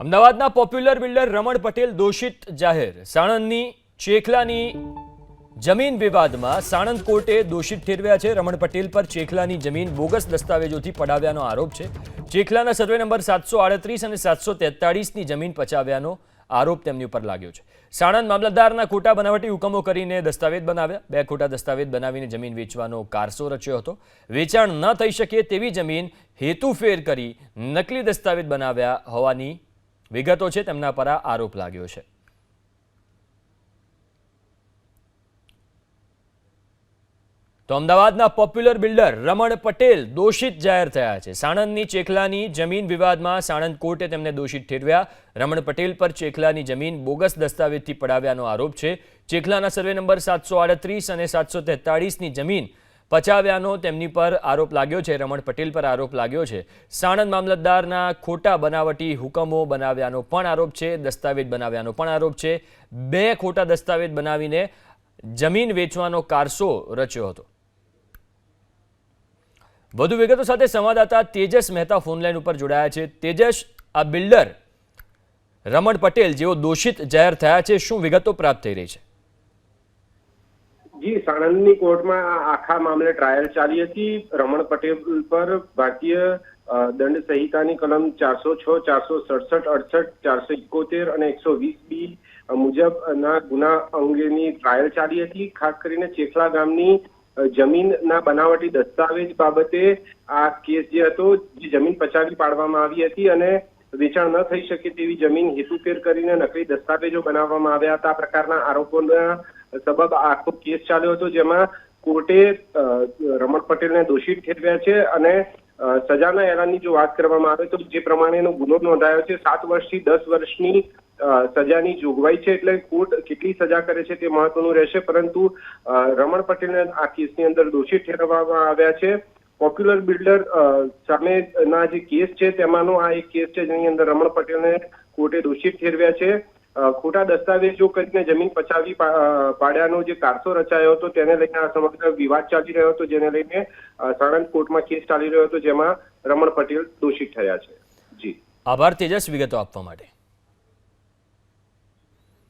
અમદાવાદના popular builder રમણ પટેલ દોષિત જાહેર. સાણંદની ચેખલાની જમીન વિવાદમાં સાણંદ કોર્ટે દોષિત ઠેરવ્યા છે. રમણ પટેલ પર ચેખલાની જમીન બોગસ દસ્તાવેજોથી પડાવ્યાનો આરોપ છે. ચેખલાના સર્વે નંબર સાતસો આડત્રીસ અને સાતસો તેતાળીસની જમીન પચાવ્યાનો આરોપ તેમની ઉપર લાગ્યો છે. સાણંદ મામલતદારના ખોટા બનાવટી હુકમો કરીને દસ્તાવેજ બનાવ્યા. બે ખોટા દસ્તાવેજ બનાવીને જમીન વેચવાનો કારસો રચ્યો હતો. વેચાણ ન થઈ શકે તેવી જમીન હેતુફેર કરી નકલી દસ્તાવેજ બનાવ્યા હોવાની વિગતો છે, તેમના પર આ આરોપ લાગ્યો છે. તો અમદાવાદના પોપ્યુલર બિલ્ડર રમણ પટેલ દોષિત જાહેર થયા છે. સાણંદની ચેખલાની જમીન વિવાદમાં સાણંદ કોર્ટે તેમને દોષિત ઠેરવ્યા. રમણ પટેલ પર ચેખલાની જમીન બોગસ દસ્તાવેજથી પડાવ્યાનો આરોપ છે. ચેખલાના સર્વે નંબર સાતસો આડત્રીસ અને સાતસો તેતાળીસની જમીન પચાવ્યાનો તેમની પર આરોપ લાગ્યો છે, રમણ પટેલ પર આરોપ લાગ્યો છે. સાણંદ મામલતદારના ખોટા બનાવટી હુકમો બનાવ્યાનો પણ આરોપ છે, દસ્તાવેજ બનાવ્યાનો પણ આરોપ છે. બે ખોટા દસ્તાવેજ બનાવીને જમીન વેચવાનો કારસો રચ્યો હતો. વધુ વિગતો સાથે સંવાદદાતા તેજસ મહેતા ફોનલાઈન ઉપર જોડાયા છે. તેજસ, આ બિલ્ડર રમણ પટેલ જેઓ દોષિત જાહેર થયા છે, શું વિગતો પ્રાપ્ત થઈ રહી છે? જી, સાણંદની કોર્ટમાં આખા મામલે ટ્રાયલ ચાલી હતી. રમણ પટેલ પર ભારતીય દંડ સંહિતાની કલમ ચારસો છ, ચારસો સડસઠ, અડસઠ, ચારસો ઇકોતેર અને એકસો વીસ બી મુજબના ગુના અંગેની ટ્રાયલ ચાલી હતી. ખાસ કરીને ચેખલા ગામની જમીનના બનાવટી દસ્તાવેજ બાબતે આ કેસ જે હતો, જે જમીન પચાવી પાડવામાં આવી હતી અને વેચાણ ન થઈ શકે તેવી જમીન હેતુફેર કરીને નકલી દસ્તાવેજો બનાવવામાં આવ્યા હતા. આ પ્રકારના આરોપોના સબબ આખો કેસ ચાલ્યો હતો જેમાં કોર્ટે રમણ પટેલને દોષિત ઠેરવ્યા છે અને સજાના એલાનની જો વાત કરવામાં આવે તો જે પ્રમાણેનો ગુનો નોંધાયો છે, સાત વર્ષથી દસ વર્ષની સજાની જોગવાઈ છે એટલે કોર્ટ કેટલી સજા કરે છે તે મહત્વનું રહેશે, પરંતુ રમણ પટેલને આ કેસની અંદર દોષિત ઠેરવવામાં આવ્યા છે. પોપ્યુલર બિલ્ડર સામેના જે કેસ છે તેમાંનો આ એક કેસ છે જેની અંદર રમણ પટેલને કોર્ટે દોષિત ઠેરવ્યા છે. ખોટા દસ્તાવેજો કરીને જમીન પચાવી પાડ્યાનો જે કારસો રચાયો હતો તેને લઈને આ સમગ્ર વિવાદ ચાલી રહ્યો હતો, જેને લઈને સાણંદ કોર્ટમાં કેસ ચાલી રહ્યો હતો, જેમાં રમણ પટેલ દોષિત થયા છે. જી. આભાર, તેજસ, વિગતો આપવા માટે.